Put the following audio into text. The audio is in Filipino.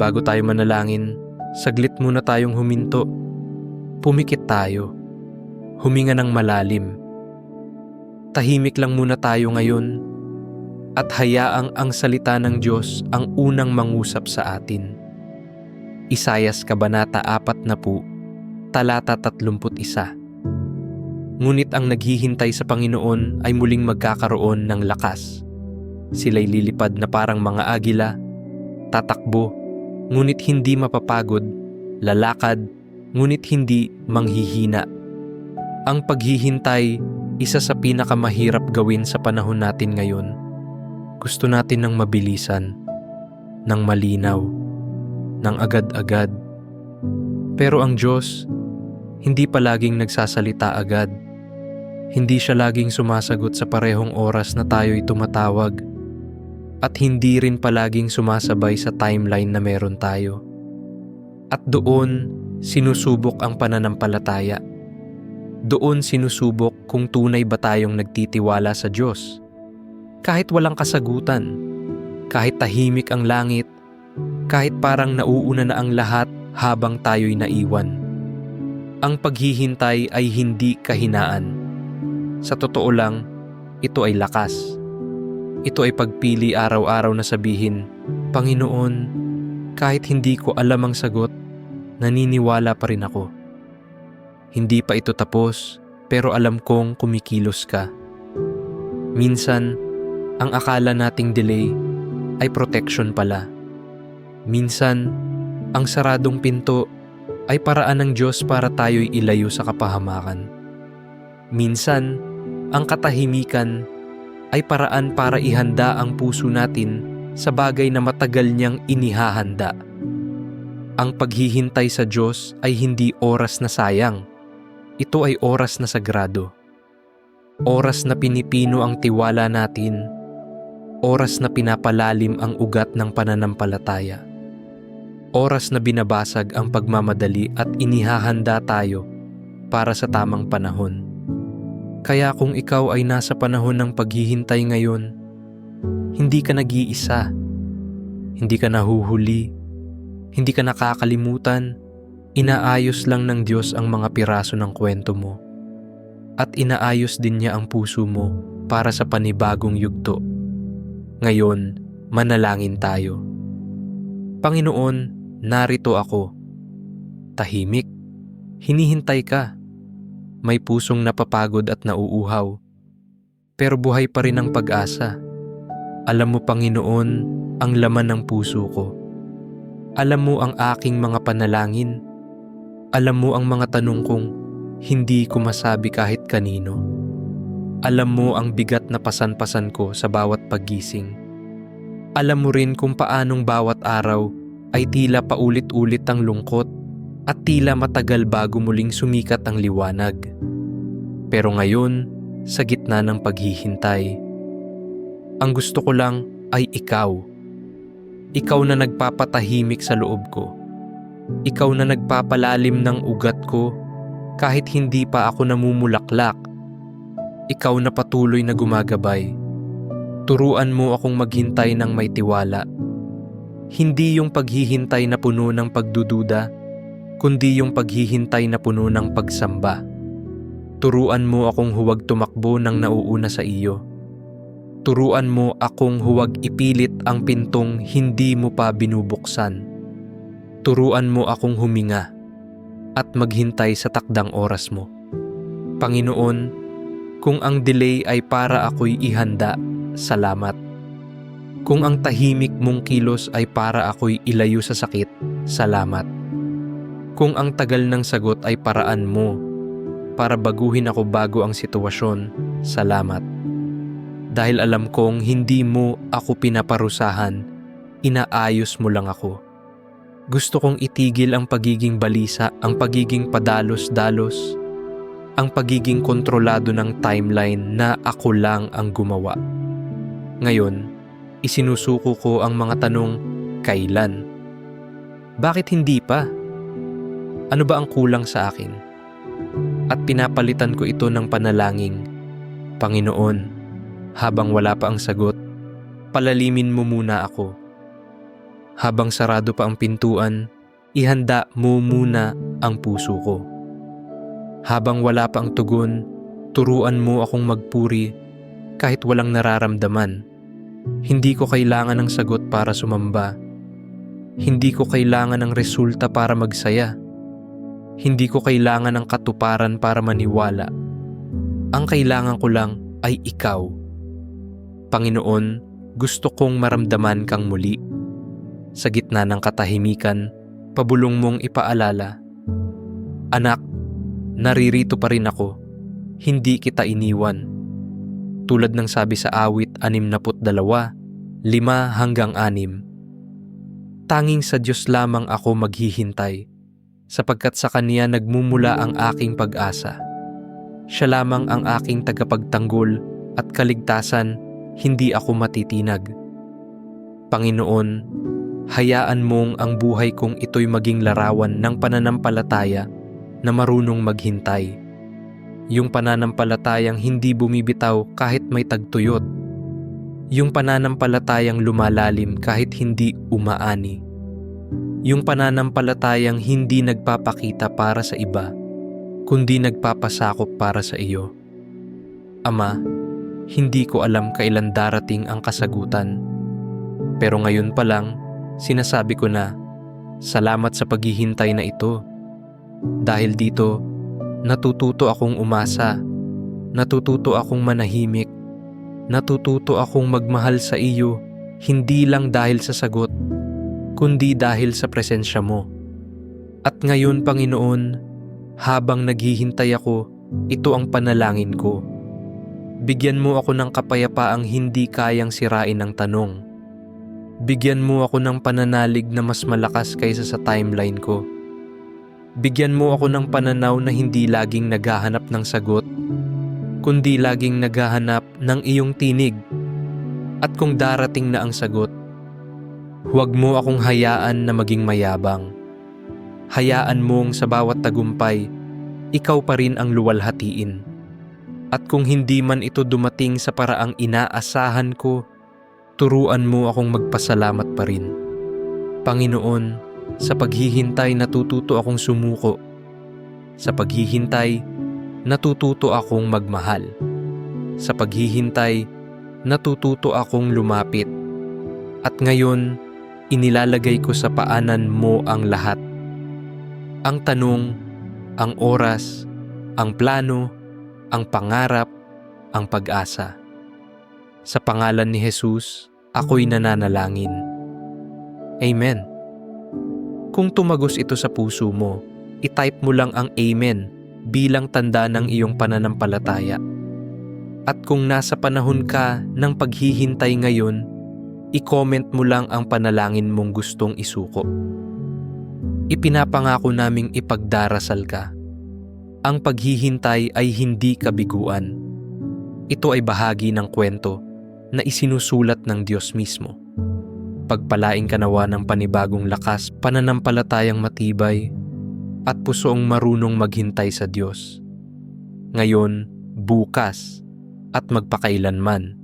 bago tayo manalangin, saglit muna tayong huminto. Pumikit tayo. Huminga ng malalim. Tahimik lang muna tayo ngayon at hayaang ang salita ng Diyos ang unang mangusap sa atin. Isayas Kabanata 4 na po, talata 31. Ngunit ang naghihintay sa Panginoon ay muling magkakaroon ng lakas. Sila'y lilipad na parang mga agila, tatakbo, ngunit hindi mapapagod, lalakad, ngunit hindi manghihina. Ang paghihintay, isa sa pinakamahirap gawin sa panahon natin ngayon. Gusto natin ng mabilisan, ng malinaw, ng agad-agad. Pero ang Diyos, hindi palaging nagsasalita agad. Hindi siya laging sumasagot sa parehong oras na tayo'y tumatawag at hindi rin palaging sumasabay sa timeline na meron tayo. At doon, sinusubok ang pananampalataya. Doon sinusubok kung tunay ba tayong nagtitiwala sa Diyos. Kahit walang kasagutan, kahit tahimik ang langit, kahit parang nauuna na ang lahat habang tayo'y naiwan. Ang paghihintay ay hindi kahinaan. Sa totoo lang, ito ay lakas. Ito ay pagpili araw-araw na sabihin, Panginoon, kahit hindi ko alam ang sagot, naniniwala pa rin ako. Hindi pa ito tapos, pero alam kong kumikilos ka. Minsan, ang akala nating delay ay protection pala. Minsan, ang saradong pinto ay paraan ng Diyos para tayo'y ilayo sa kapahamakan. Minsan, ang katahimikan ay paraan para ihanda ang puso natin sa bagay na matagal niyang inihahanda. Ang paghihintay sa Diyos ay hindi oras na sayang. Ito ay oras na sagrado. Oras na pinipino ang tiwala natin. Oras na pinapalalim ang ugat ng pananampalataya. Oras na binabasag ang pagmamadali at inihahanda tayo para sa tamang panahon. Kaya kung ikaw ay nasa panahon ng paghihintay ngayon, hindi ka nag-iisa. Hindi ka nahuhuli. Hindi ka nakakalimutan. Inaayos lang ng Diyos ang mga piraso ng kwento mo. At inaayos din niya ang puso mo para sa panibagong yugto. Ngayon, manalangin tayo. Panginoon, narito ako. Tahimik. Hinihintay ka may pusong napapagod at nauuhaw. Pero buhay pa rin ang pag-asa. Alam mo Panginoon ang laman ng puso ko. Alam mo ang aking mga panalangin. Alam mo ang mga tanong kong hindi ko masabi kahit kanino. Alam mo ang bigat na pasan-pasan ko sa bawat paggising. Alam mo rin kung paanong bawat araw ay tila paulit-ulit ang lungkot at tila matagal bago muling sumikat ang liwanag. Pero ngayon, sa gitna ng paghihintay, ang gusto ko lang ay ikaw. Ikaw na nagpapatahimik sa loob ko. Ikaw na nagpapalalim ng ugat ko kahit hindi pa ako namumulaklak. Ikaw na patuloy na gumagabay. Turuan mo akong maghintay ng may tiwala. Hindi yung paghihintay na puno ng pagdududa, kundi yung paghihintay na puno ng pagsamba. Turuan mo akong huwag tumakbo ng nauuna sa iyo. Turuan mo akong huwag ipilit ang pintong hindi mo pa binubuksan. Turuan mo akong huminga at maghintay sa takdang oras mo. Panginoon, kung ang delay ay para ako'y ihanda, salamat. Kung ang tahimik mong kilos ay para ako'y ilayo sa sakit, salamat. Kung ang tagal ng sagot ay paraan mo para baguhin ako bago ang sitwasyon, salamat. Dahil alam kong hindi mo ako pinaparusahan, inaayos mo lang ako. Gusto kong itigil ang pagiging balisa, ang pagiging padalos-dalos, ang pagiging kontrolado ng timeline na ako lang ang gumawa. Ngayon, isinusuko ko ang mga tanong, kailan? Bakit hindi pa? Ano ba ang kulang sa akin? At pinapalitan ko ito ng panalangin. Panginoon, habang wala pa ang sagot, palalimin mo muna ako. Habang sarado pa ang pintuan, ihanda mo muna ang puso ko. Habang wala pa ang tugon, turuan mo akong magpuri kahit walang nararamdaman. Hindi ko kailangan ng sagot para sumamba. Hindi ko kailangan ng resulta para magsaya. Hindi ko kailangan ng katuparan para maniwala. Ang kailangan ko lang ay ikaw. Panginoon, gusto kong maramdaman kang muli. Sa gitna ng katahimikan, pabulong mong ipaalala. Anak, naririto pa rin ako. Hindi kita iniwan. Tulad ng sabi sa awit 62, 5 hanggang 6. Tanging sa Diyos lamang ako maghihintay, sapagkat sa Kanya nagmumula ang aking pag-asa. Siya lamang ang aking tagapagtanggol at kaligtasan, hindi ako matitinag. Panginoon, hayaan mong ang buhay kong ito'y maging larawan ng pananampalataya na marunong maghintay. Yung pananampalatayang hindi bumibitaw kahit may tagtuyot. Yung pananampalatayang lumalalim kahit hindi umaani. Yung pananampalatayang hindi nagpapakita para sa iba, kundi nagpapasakop para sa iyo. Ama, hindi ko alam kailan darating ang kasagutan. Pero ngayon pa lang, sinasabi ko na, salamat sa paghihintay na ito. Dahil dito, natututo akong umasa, natututo akong manahimik, natututo akong magmahal sa iyo, hindi lang dahil sa sagot, kundi dahil sa presensya mo. At ngayon, Panginoon, habang naghihintay ako, ito ang panalangin ko. Bigyan mo ako ng kapayapaang hindi kayang sirain ng tanong. Bigyan mo ako ng pananalig na mas malakas kaysa sa timeline ko. Bigyan mo ako ng pananaw na hindi laging naghahanap ng sagot, kundi laging naghahanap ng iyong tinig. At kung darating na ang sagot, huwag mo akong hayaan na maging mayabang. Hayaan mong sa bawat tagumpay, ikaw pa rin ang luwalhatiin. At kung hindi man ito dumating sa paraang inaasahan ko, turuan mo akong magpasalamat pa rin. Panginoon, sa paghihintay natututo akong sumuko. Sa paghihintay, natututo akong magmahal. Sa paghihintay, natututo akong lumapit. At ngayon, inilalagay ko sa paanan mo ang lahat. Ang tanong, ang oras, ang plano, ang pangarap, ang pag-asa. Sa pangalan ni Jesus, ako'y nananalangin. Amen. Kung tumagos ito sa puso mo, itype mo lang ang Amen bilang tanda ng iyong pananampalataya. At kung nasa panahon ka ng paghihintay ngayon, i-comment mo lang ang panalangin mong gustong isuko. Ipinapangako naming ipagdarasal ka. Ang paghihintay ay hindi kabiguan. Ito ay bahagi ng kwento na isinusulat ng Diyos mismo. Pagpalaing kanawa ng panibagong lakas, pananampalatayang matibay, at pusoong marunong maghintay sa Diyos. Ngayon, bukas, at magpakailanman.